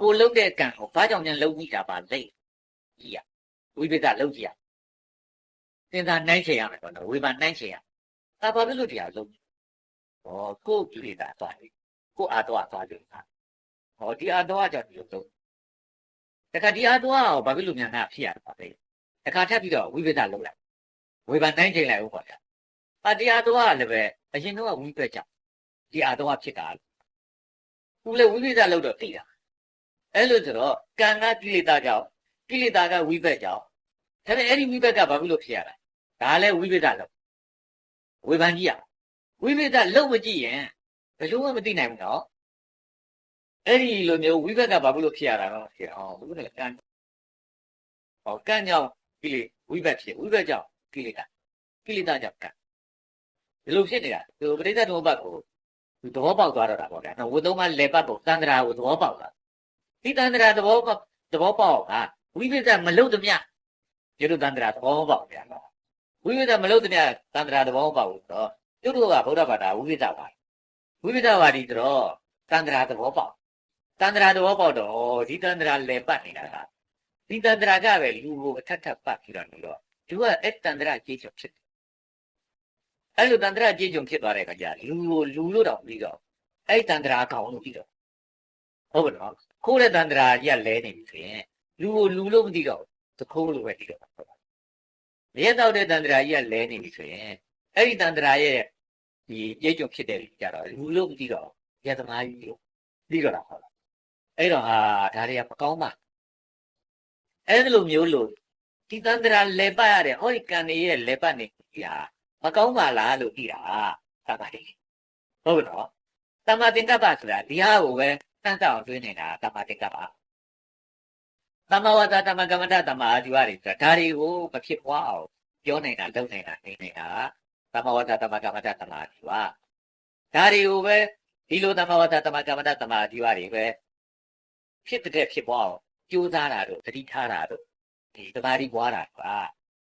ကိုလှုပ်တဲ့ကံကိုဘာကြောင့်ညာလှုပ်မိတာပါလဲကြီးရဝိပဿနာလှုပ်ကြည့်ရသင်္သာနှိုင်းချင်ရမယ်ပေါ့နော်ဝေဘာနှိုင်းချင်ရဒါဘာဖြစ်လို့တရားလှုပ်ဟောကိုကိလေသာသွားပြီကိုအာတော့သွားပြီဟော ဒီအာတော့ကြောင့်ဒီလိုလှုပ်တခါဒီအာတော့ကိုဘာဖြစ်လို့ညာနာဖြစ်ရတာပါလဲတခါထပ်ပြီးတော့ဝိပဿနာလှုပ်လိုက်ဝေဘာနှိုင်းချင်လိုက်ဦးပေါ့ဗျာအတရားတော့လည်းပဲအရင်တော့ဝိပဿနာကြောင့်ဒီအာတော့ဖြစ်တာဦးလည်းဝိပဿနာလှုပ်တော့သိတာအဲ့လိုဆိုတော့ကံကကိလေသာကြောင့်ကိလေသာကဝိဘက်ကြောင့်ဒါပေမဲ့အဲ့ဒီဝိဘက်ကဘာဖြစ်လို့ဖြစ်ရလဲဒါလည်းဝိဘက်လောက်ဝေဖန်ကြည့်ရဝိဘက်လောက်မကြည့်ရင်ဘယ်လိုမှမသိနိုင်ဘူးနော် အဲ့ဒီလိုမျိုးဝိဘက်ကဘာဖြစ်လို့ဖြစ်ရတာတော့ဖြစ်အောင်ဘုရားကံဟောကံကြောင့်ကိလေဝိဘက်ဖြစ်ဝိဘက်ကြောင့်ကိလေသာကိလေသာကြောင့်ကံဒီလိုဖြစ်နေတာဒီပရိသတ်တော်ဘက်ကိုသဘောပေါက်သွားတော့တာပေါ့ဗျာဝတ်သုံးပါလေပတ်ဖို့သန္တရာကိုသဘောပေါက်သွားဒီတန္တရာသဘောပေါက်သဘောပေါက်ကဝိပဿနာမလုပ်သမျှကျွတ်တန္တရာသဘောပေါက်ဗျာဝိပဿနာမလုပ်သမျှတန္တရာသဘောပေါက်လို့တော့ကျွတ်တို့ကဗုဒ္ဓဘာသာဝိပဿနာပါဝိပဿနာပါဒီတော့တန္တရာသဘောပေါက် တန္တရာသဘောပေါက်တော့ဒီတန္တရာလဲပတ်နေတာကဒီတန္တရာကပဲလူကိုအထက်ထပ်ပတ်ပြီးတော့နေတော့သူကအဲ့တန္တရာကြေးချွတ်ဖြစ်တယ်အဲ့လိုတန္တရာကြေးချွတ်ဖြစ်သွားတဲ့အခါကျလူကိုလူလို့တော့ပြီးတော့အဲ့တန္တရာကောင်လို့ပြီးတော့ဟုတ်ကဲ့နော်ခိုးတဲ့တန္တရာကြီးကလဲနေပြီဆိုရင်လူကိုလူလို့မသိတော့သခိုးလို့ပဲသိတော့ဟုတ်ပါမြဲတော့တဲ့တန္တရာကြီးကလဲနေပြီဆိုရင်အဲ့ဒီတန္တရာရဲ့ဒီရိတ်ကြုံဖြစ်တဲ့ကြတော့လူလို့မသိတော့ရသမားကြီးလို့သိတော့တာဟုတ်လား အဲ့တော့ဟာဒါတွေကမကောင်းပါအဲ့ဒီလိုမျိုးလို့ဒီတန္တရာလေပတ်ရတဲ့ဟောဒီကံနေရဲ့လေပတ်နေကြီးဟာမကောင်းပါလားလို့ကြည့်တာသမာဓိဟုတ်ကဲ့နော်သမာသင်္ကပ္ပဆိုတာဒီဟာကိုပဲတန်းတောင်တွင်းနေတာသမာသင်္ကပ္ပသမာဝါဒသမာကမ္မတသမာအာဇီဝတွေဆိုတာဒါတွေကိုမဖြစ်ပွားအောင်ပြောနေတာလုပ်နေတာနေနေတာသမာဝါဒသမာကမ္မတသမာအာဇီဝဒါတွေကိုပဲဒီလိုသမာဝါဒသမာကမ္မတသမာအာဇီဝတွေပဲ ဖြစ်တဲ့ဖြစ်ပွားအောင်ကြိုးစားတာတို့သတိထားတာတို့ဒီတမာရီပွားတာကွာ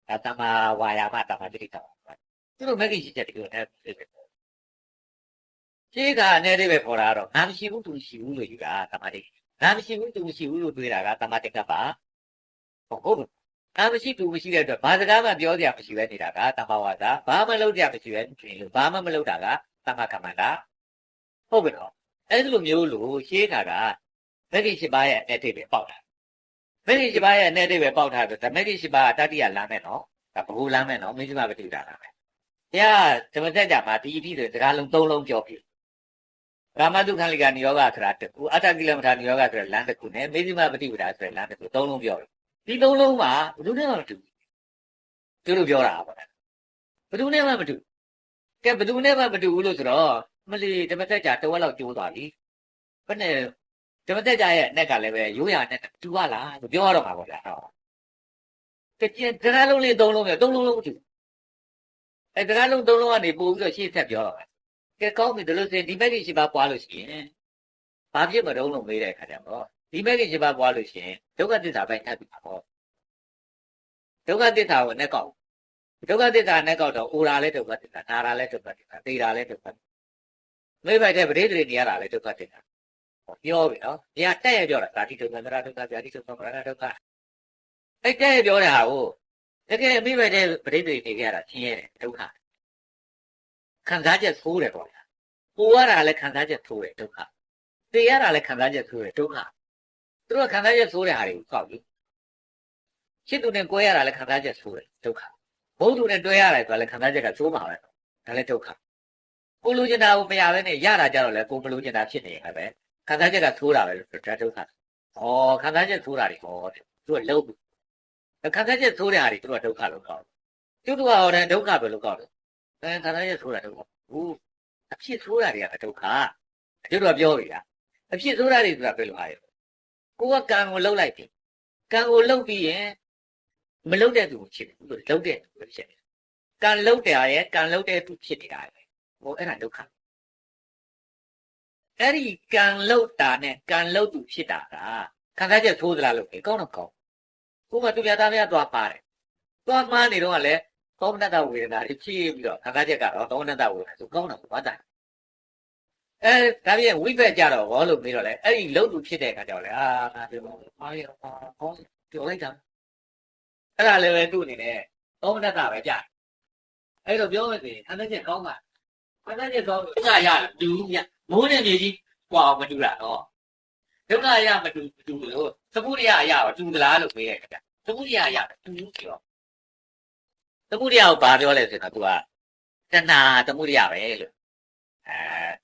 ဒါတမာဝါယာမတမာတိတောင်သူတို့မဂ္ဂင်ရှိချက်တကူနဲ့ရှင်းကအနဲ့လေးပဲပေါ်လာတော့ငါမရှိဘူးသူရှိဘူးလို့ယူတာတမာတိငါမရှိဘူးသူမရှိဘူးလို့တွေးတာကတမာတိကပါဟုတ်ဘူးငါမရှိသူမရှိတဲ့အတွက်ဘာစကားမှပြောစရာမရှိပဲနေတာကတမာဝါစာဘာမှလုပ်စရာမရှိပဲနေလို့ဘာမှမလုပ်တာကတမကမ္မန္တာဟုတ်ပြီတော့အဲ့ဒီလိုမျိုးလို့ရှင်းတာက မဂ္ဂင်ရှိပါရဲ့အဲ့ဒီပဲပေါက်တာမဂ္ဂင်ရှိပါရဲ့အနေနဲ့ပဲပေါက်ထားတယ်ဒါမဂ္ဂင်ရှိပါကတတိယလမ်းမဲ့နော်ဒါဘ ഹു လမ်းမဲ့နော်မင်းရှိပါပဋိဒါလမ်းမဲ့တရားဓမ္မစကြာမှာဒီအဖြစ်ဆိုစကားလုံး၃လုံးပြောပြီရာမတုခန္လိကနိယောဂဆိုတာတကူအတ္တကိလမထာနိယောဂဆိုတဲ့လမ်းတစ်ခုနဲ့မေဇိမပฏิပဒါဆိုတဲ့လမ်းတစ်ခု၃လုံးပြောတယ်ဒီ၃လုံးမှာဘယ်သူနဲ့မှမတူဘူးသူတို့ပြောတာပါဘယ်သူနဲ့မှမတူကဲဘယ်သူနဲ့မှမတူဘူးလို့ဆိုတော့မလီဓမ္မစကြာတဝက်လောက်ကျိုးသွားပြီဘယ်နဲ့ ဓမ္မစကြာရဲ့အနက်ကလည်းပဲရိုးရာနဲ့တူပါလားလို့ပြောရတော့မှာပေါ့ဗျာဟုတ်တကယ်တရားလုံးလေးသုံးလုံးပဲသုံးလုံးလုံးမတူအဲတရားလုံးသုံးလုံးကနေပို့ပြီးတော့ရှေ့ဆက်ပြောတော့မယ်ကဲကောင်းပြီဒါလို့ဆိုရင်ဒီမက်ကြီးရှိပါပွားလို့ရှိရင်ဘာဖြစ်မတော့လို့မေးတဲ့အခါကျတော့ဒီမက်ကြီးရှိပါပွားလို့ရှိရင်ဒုက္ခသစ္စာပဲထပ်ပြီးပါပေါ့ဒုက္ခသစ္စာကိုနဲ့ကောက်ဒုက္ခသစ္စာနဲ့ကောက်တော့အိုရာလဲဒုက္ခသစ္စာနာရာလဲဒုက္ခသစ္စာသိရာလဲဒုက္ခသစ္စာမေးပိုက်တဲ့ပရိသေတွေနေရတာလဲဒုက္ခသစ္စာ ပြောပြီနော်။ညာတက်ရပြောတာဇာတိဒုက္ခသရဒုက္ခဗျာတိဒုက္ခမရဒုက္ခအဲ့တက်ရပြောတဲ့ဟာကိုတကယ်မိဘတဲ့ပရိသေနေကြတာချင်းရတယ်ဒုက္ခခံစားချက်ဆိုးတယ်ပေါ့ဗျာ။ပူရတာလည်းခံစားချက်ဆိုးတယ်ဒုက္ခ။သိရတာလည်းခံစားချက်ဆိုးတယ်ဒုက္ခ။သူတို့ကခံစားချက်ဆိုးတဲ့ဟာတွေကိုကောက်ပြီ။ရှစ်သူနဲ့ကိုယ်ရတာလည်းခံစားချက်ဆိုးတယ်ဒုက္ခ။ဘုံသူနဲ့တွဲရတယ်ဆိုတာလည်းခံစားချက်ကဆိုးမှာပဲ။ဒါလည်းဒုက္ခ။ကိုလိုချင်တာကိုမရဘဲနဲ့ရတာကြတော့လေကိုမလိုချင်တာဖြစ်နေရပဲ။ ခံစားချက်ကဆိုးတာပဲလို့ဒါဒုက္ခ။ဩခံစားချက်ဆိုးတာတွေဟောတယ်။သူကလုံးဘူး။ခံစားချက်ဆိုးတဲ့ဟာတွေသူကဒုက္ခလို့ကောက်တယ်။သူတို့ကဟောတယ်ဒုက္ခပဲလို့ကောက်တယ်။အဲခံစားချက်ဆိုးတာဒုက္ခ။ဘူးအဖြစ်ဆိုးတာတွေကဒုက္ခ။အကျိုးတော့ပြောပြီလား။အဖြစ်ဆိုးတာတွေဆိုတာဘယ်လိုဟာလဲ။ကိုကကံကိုလှုပ်လိုက်ပြီ။ကံကိုလှုပ်ပြီးရင်မလှုပ်တဲ့သူဖြစ်ဘူးလို့လှုပ်တဲ့သူပဲဖြစ်တယ်။ကံလှုပ်တယ်ရဲ့ကံလှုပ်တဲ့သူဖြစ်နေတာပဲ။ဟိုအဲ့ဒါဒုက္ခ။ အဲ့ဒီကံလှုပ်တာနဲ့ကံလှုပ်သူဖြစ်တာကခံစားချက်ဆိုးသလားလို့ကောင်းတော့ကောင်း။ကိုကသူပြသားများသွားပါတယ်။သွားမှန်းနေတော့ကလည်းကောင်းတတ်တဲ့ဝေဒနာတွေဖြစ်ပြီးတော့ခံစားချက်ကတော့ကောင်းတတ်တဲ့ဝေဒနာဆိုကောင်းတော့ဘာတိုင်။အဲဒါပြင်ဝိဘက်ကြတော့ဘောလို့ပြီးတော့လေအဲ့ဒီလှုပ်သူဖြစ်တဲ့အခါကျတော့လေအာငါဒီမှာအားရပါကောင်းပြောလိုက်တာအဲ့ဒါလည်းပဲသူ့အနေနဲ့ကောင်းတတ်တာပဲကြာ။အဲ့တော့ပြောမယ်ဆိုရင်ခံစားချက်ကောင်းတာခံစားချက်ကောင်းဒုက္ခရတူည မိုးနဲ့မြေကြီးကွာမတူတာတော့ဒုက္ခရမတူတူလို့သမုဒယရပါတူသလားလို့မေးတဲ့အခါကျသမုဒယရတူပြောသမုဒယကိုဘာပြောလဲဆိုတော့သူကတဏှာသမုဒယပဲလို့အဲ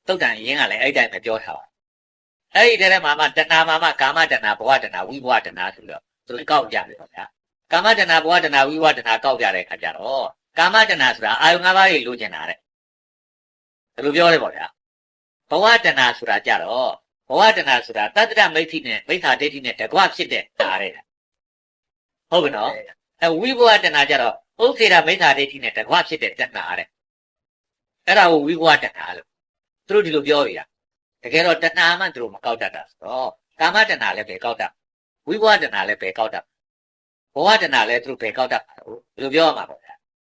တုတ်တန်ရင်းကလည်းအဲ့တိုင်းပဲပြောထားပါအဲ့ဒီတည်းမှာမှတဏှာမှာမှကာမတဏှာဘဝတဏှာဝိဘဝတဏှာဆိုတော့သူကောက်ကြတယ်ပေါ့ဗျာကာမတဏှာဘဝတဏှာဝိဘဝတဏှာကောက်ကြတဲ့အခါကျတော့ကာမတဏှာဆိုတာအာယုံ၅ပါးကြီးလိုချင်တာတဲ့ဘယ်လိုပြောလဲပေါ့ဗျာ ဘဝတဏှာဆိုတာကြတော့ဘဝတဏှာဆိုတာတတ္တရမိဋ္ဌိနဲ့မိစ္ဆာဒိဋ္ဌိနဲ့တကွဖြစ်တဲ့ဓာတ်တဲ့ဟုတ်ပြီနော်အဲဝိဘဝတဏှာကြတော့ဥစ္စေရမိစ္ဆာဒိဋ္ဌိနဲ့တကွဖြစ်တဲ့တဏှာတဲ့အဲ့ဒါကိုဝိဘဝတဏှာလို့သူတို့ဒီလိုပြောရတာတကယ်တော့တဏှာမှသူတို့မကောက်တတ်တာဆိုတော့ကာမတဏှာလည်းပဲကောက်တတ်ဝိဘဝတဏှာလည်းပဲကောက်တတ်ဘဝတဏှာလည်းသူတို့ပဲကောက်တတ်တာဟုတ်ဘယ်လိုပြောရမှာပေါ့ဗျာ